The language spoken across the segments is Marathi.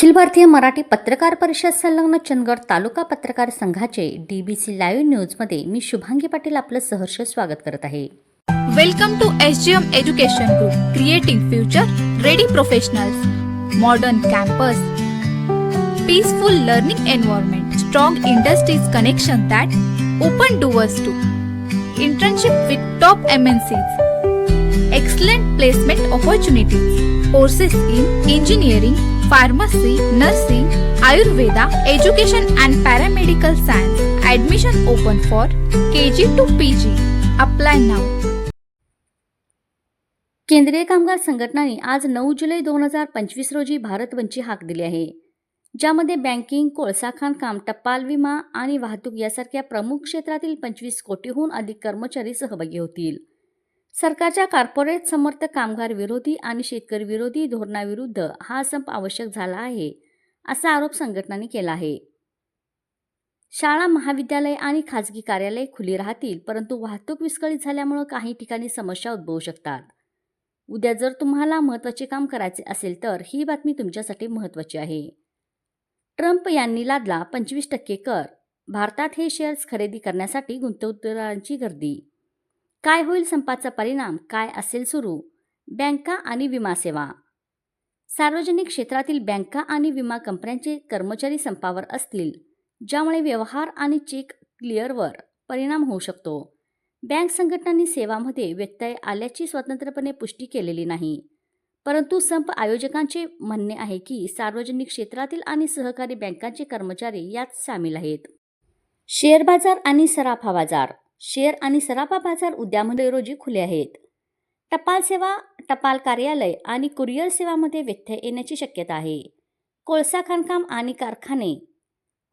अखिल भारतीय मराठी पत्रकार परिषद संलग्न चंदगड तालुका पत्रकार संघाचे डी बी सी लाईव्ह न्यूजमध्ये मी शुभांगी पाटील आपलं सहर्ष स्वागत करत आहे. Welcome to S G M education group creative future ready professional modern campus peaceful learning environment strong industries connection that open doors to internship with top M N C excellent placement opportunities courses in engineering pharmacy nursing Ayurveda education and paramedical science. Admission open for K G to P G apply नाव केंद्रीय कामगार संघटनांनी आज नऊ जुलै दोन हजार पंचवीस रोजी भारत बंदची हाक दिली आहे. ज्यामध्ये बँकिंग कोळसा खाणकाम टपाल विमा आणि वाहतूक यासारख्या प्रमुख क्षेत्रातील पंचवीस कोटीहून अधिक कर्मचारी सहभागी होतील. सरकारच्या कॉर्पोरेट समर्थ कामगार विरोधी आणि शेतकरी विरोधी धोरणाविरुद्ध हा संप आवश्यक झाला आहे असा आरोप संघटनांनी केला आहे. शाळा महाविद्यालय आणि खाजगी कार्यालय खुली राहतील परंतु वाहतूक विस्कळीत झाल्यामुळे काही ठिकाणी समस्या उद्भवू शकतात. उद्या जर तुम्हाला महत्त्वाचे काम करायचे असेल तर ही बातमी तुमच्यासाठी महत्त्वाची आहे. ट्रम्प यांनी लादला पंचवीस टक्के कर. भारतात हे शेअर्स खरेदी करण्यासाठी गुंतवणूकदारांची गर्दी काय होईल संपाचा परिणाम? काय असेल सुरू? बँका आणि विमा सेवा. सार्वजनिक क्षेत्रातील बँका आणि विमा कंपन्यांचे कर्मचारी संपावर असतील ज्यामुळे व्यवहार आणि चेक क्लिअरवर परिणाम होऊ शकतो. बँक संघटनांनी सेवामध्ये व्यत्यय आल्याची स्वतंत्रपणे पुष्टी केलेली नाही. परंतु संप आयोजकांचे म्हणणे आहे की सार्वजनिक क्षेत्रातील आणि सहकारी बँकांचे कर्मचारी यात सामील आहेत. शेअर बाजार आणि सराफा बाजार. शेअर आणि सराफा बाजार उद्यामध्ये रोजी खुले आहेत. टपाल सेवा टपाल कार्यालय आणि कुरिअर सेवामध्ये व्यत्यय येण्याची शक्यता आहे. कोळसा खाणकाम आणि कारखाने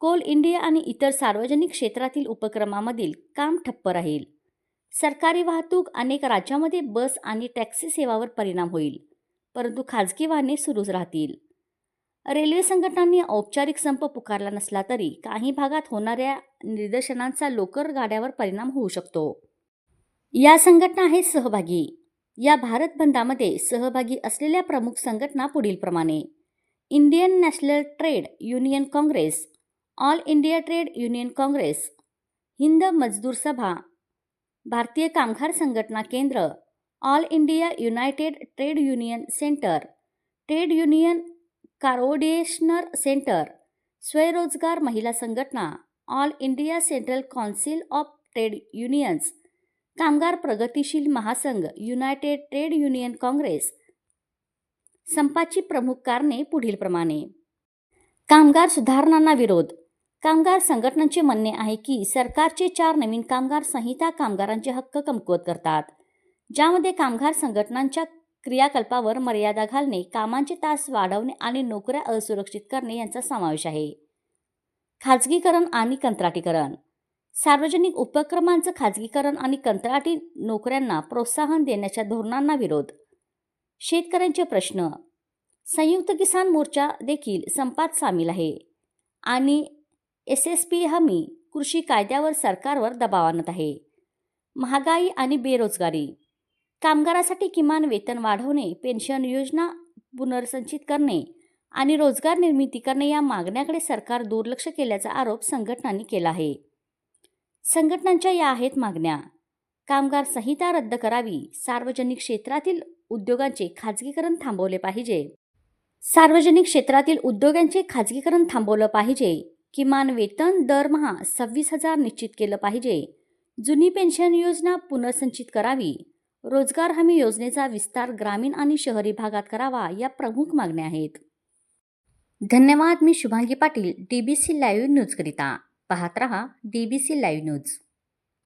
कोल इंडिया आणि इतर सार्वजनिक क्षेत्रातील उपक्रमामधील काम ठप्प राहील. सरकारी वाहतूक अनेक राज्यामध्ये बस आणि टॅक्सी सेवावर परिणाम होईल परंतु खाजगी वाहने सुरूच राहतील. रेल्वे संघटनांनी औपचारिक संप पुकारला नसला तरी काही भागात होणाऱ्या निदर्शनांचा लोकर गाड्यावर परिणाम होऊ शकतो. या संघटना आहेत सहभागी. या भारत बंदामध्ये सहभागी असलेल्या प्रमुख संघटना पुढीलप्रमाणे Indian National Trade Union Congress All India Trade Union Congress Hind Mazdoor Sabha भारतीय कामगार संघटना केंद्र All India United Trade Union Centre Trade Union Coordination Centre स्वयंरोजगार महिला संघटना All India Central Council of Trade Unions कामगार प्रगतीशील महासंघ युनायटेड ट्रेड युनियन काँग्रेस संपाची प्रमुख कारणे पुढीलप्रमाणे कामगार सुधारणांना विरोध. कामगार संघटनांचे म्हणणे आहे की सरकारचे चार नवीन कामगार संहिता कामगारांचे हक्क कमकुवत करतात ज्यामध्ये कामगार संघटनांच्या क्रियाकल्पावर मर्यादा घालणे कामांचे तास वाढवणे आणि नोकऱ्या असुरक्षित करणे यांचा समावेश आहे. खाजगीकरण आणि कंत्राटीकरण. सार्वजनिक उपक्रमांचं खाजगीकरण आणि कंत्राटी नोकऱ्यांना प्रोत्साहन देण्याच्या धोरणांना विरोध. शेतकऱ्यांचे प्रश्न. संयुक्त किसान मोर्चा देखील संपात सामील आहे. आणि एस एस पी हमी कृषी कायद्यावर सरकारवर दबाव आणत आहे. महागाई आणि बेरोजगारी. कामगारासाठी किमान वेतन वाढवणे पेन्शन योजना पुनर्संचित करणे आणि रोजगार निर्मिती करणे या मागण्याकडे सरकार दुर्लक्ष केल्याचा आरोप संघटनांनी केला आहे. संघटनांच्या या आहेत मागण्या. कामगार संहिता रद्द करावी. सार्वजनिक क्षेत्रातील उद्योगांचे खाजगीकरण थांबवले पाहिजे. सार्वजनिक क्षेत्रातील उद्योगांचे खाजगीकरण थांबवलं पाहिजे. किमान वेतन दरमहा सव्वीस हजार निश्चित केलं पाहिजे. जुनी पेन्शन योजना पुनर्संचित करावी. रोजगार हमी योजनेचा विस्तार ग्रामीण आणि शहरी भागात करावा या प्रमुख मागण्या आहेत. धन्यवाद मी Shubhangi Patil D B C live न्यूजकरिता पाहत रहा D B C live news